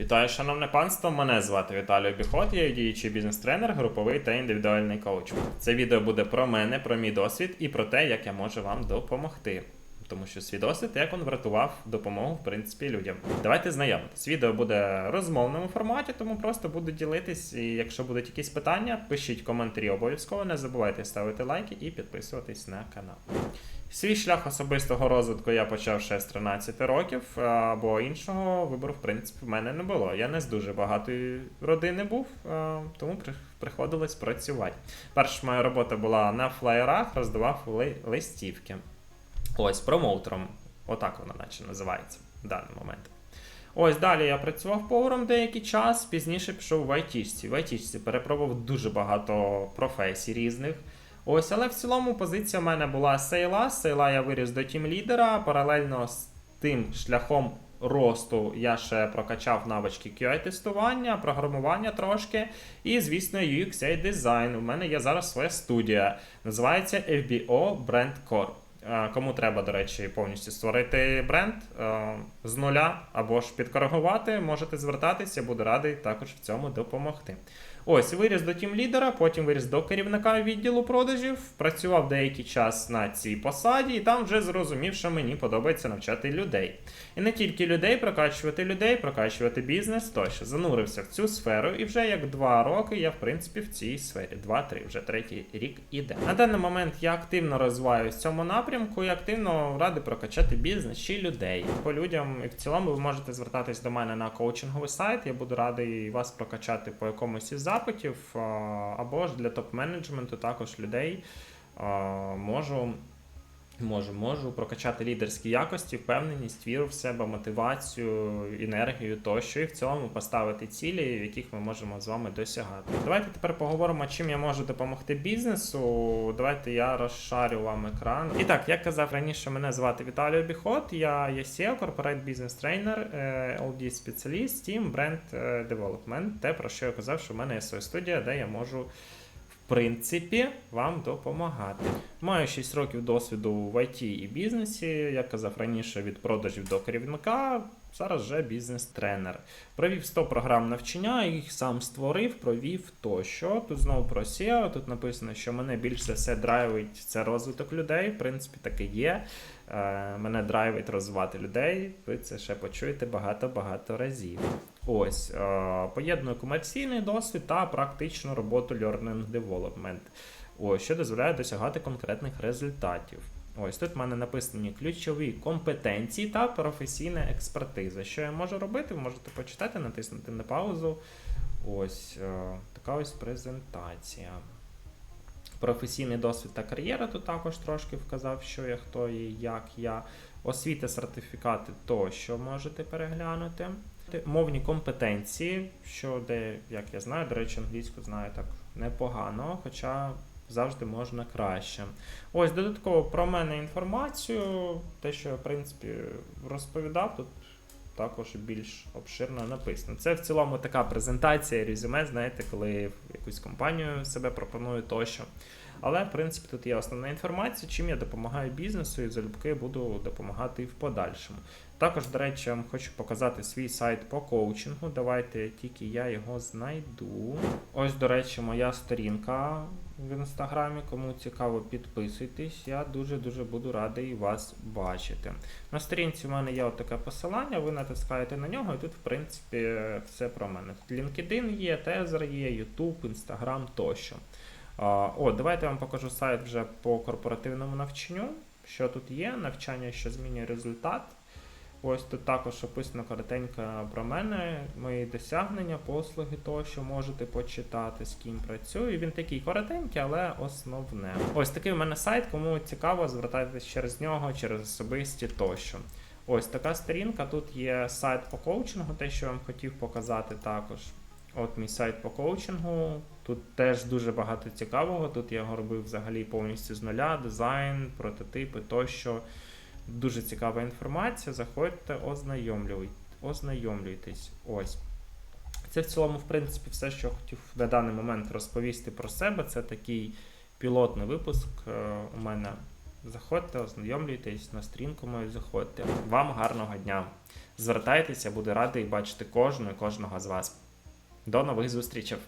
Вітаю, шановне панство. Мене звати Віталій Біхот, я діючий бізнес-тренер, груповий та індивідуальний коуч. Це відео буде про мене, про мій досвід і про те, як я можу вам допомогти. Тому що свій досвід, як він врятував допомогу, в принципі, людям. Давайте знайомитись. Відео буде в розмовному форматі, тому просто буду ділитись. І якщо будуть якісь питання, пишіть коментарі обов'язково. Не забувайте ставити лайки і підписуватись на канал. Свій шлях особистого розвитку я почав ще з 13 років, а, бо іншого вибору, в принципі, в мене не було. Я не з дуже багатої родини був, тому приходилось працювати. Перша моя робота була на флаєрах, роздавав ли- листівки. Ось промоутером. Отак вона наче називається в даний момент. Ось далі я працював поваром деякий час, пізніше пішов в айтішці. В айтішці перепробував дуже багато професій різних. Ось, але в цілому позиція в мене була сейла. Сейла я виріс до тім-лідера. Паралельно з тим шляхом росту я ще прокачав навички QA-тестування, програмування трошки. І, звісно, UX-дизайн. У мене є зараз своя студія. Називається FBO Brand Core. Е, Кому треба, до речі, повністю створити бренд е, з нуля або ж підкоригувати, можете звертатися, я буду радий також в цьому допомогти. Ось, виріс до тім-лідера, потім виріс до керівника відділу продажів, працював деякий час на цій посаді, і там вже зрозумів, що мені подобається навчати людей. І не тільки людей, прокачувати людей, прокачувати бізнес тощо. Занурився в цю сферу, і вже як два роки я, в принципі, в цій сфері. Два-три, вже третій рік іде. На даний момент я активно розвиваюся в цьому напрямку і активно радий прокачати бізнес чи людей. По людям і в цілому ви можете звертатись до мене на коучинговий сайт. Я буду радий вас прокачати по якомусь із запитів, або ж для топ-менеджменту також людей можу. Можу, можу прокачати лідерські якості, впевненість, віру в себе, мотивацію, енергію тощо, і в цілому поставити цілі, яких ми можемо з вами досягати. Давайте тепер поговоримо, чим я можу допомогти бізнесу. Давайте я розшарю вам екран. І так, як казав раніше, мене звати Віталій Обіхот, я є SEO, Corporate Business Trainer, е, LD спеціаліст, Team Brand е, Development. Те, про що я казав, що в мене є своя студія, де я можу. Принципі, вам допомагати. Маю 6 років досвіду в IT і бізнесі. Як казав раніше, від продажів до керівника. Зараз вже бізнес-тренер. Провів 100 програм навчання, їх сам створив, провів тощо. Тут знову про SEO. Тут написано, що мене більш за все драйвить це розвиток людей. В принципі, так і є. Е, Мене драйвить розвивати людей. Ви це ще почуєте багато-багато разів. Ось е, поєдную комерційний досвід та практичну роботу Learning Development, ось, що дозволяє досягати конкретних результатів. Ось тут в мене написані ключові компетенції та професійна експертиза. Що я можу робити? Ви можете почитати, натиснути на паузу. Ось е, така ось презентація. Професійний досвід та кар'єра тут також трошки вказав, що я, хто є, як я. Освіта, сертифікати тощо можете переглянути. Мовні компетенції, що де, як я знаю, до речі, англійську знаю так непогано, хоча завжди можна краще. Ось додатково про мене інформацію, те, що я в принципі розповідав, тут також більш обширно написано. Це в цілому така презентація, резюме, знаєте, коли в якусь компанію себе пропоную тощо. Але, в принципі, тут є основна інформація, чим я допомагаю бізнесу і залюбки буду допомагати і в подальшому. Також, до речі, я вам хочу показати свій сайт по коучингу. Давайте тільки я його знайду. Ось, до речі, моя сторінка в інстаграмі. Кому цікаво, підписуйтесь. Я дуже-дуже буду радий вас бачити. На сторінці в мене є таке посилання, ви натискаєте на нього, і тут, в принципі, все про мене. Тут LinkedIn є, Тезер є, YouTube, Instagram тощо. О, давайте я вам покажу сайт вже по корпоративному навчанню. Що тут є? Навчання, що змінює результат. Ось тут також описано коротенько про мене, мої досягнення, послуги, то що можете почитати, з ким працюю. Він такий коротенький, але основне. Ось такий у мене сайт, кому цікаво, звертайтеся через нього, через особисті тощо. Ось така сторінка. Тут є сайт по коучингу, те, що я вам хотів показати також. От мій сайт по коучингу. Тут теж дуже багато цікавого. Тут я його робив взагалі повністю з нуля, дизайн, прототипи тощо. Дуже цікава інформація. Заходьте, ознайомлюй- ознайомлюйтесь. Ось. Це в цілому, в принципі, все, що я хотів на даний момент розповісти про себе. Це такий пілотний випуск е, у мене Заходьте, ознайомлюйтесь, на стрінку мою заходьте. Вам гарного дня. Звертайтеся, буду радий бачити кожну і кожного з вас. До нових зустрічей!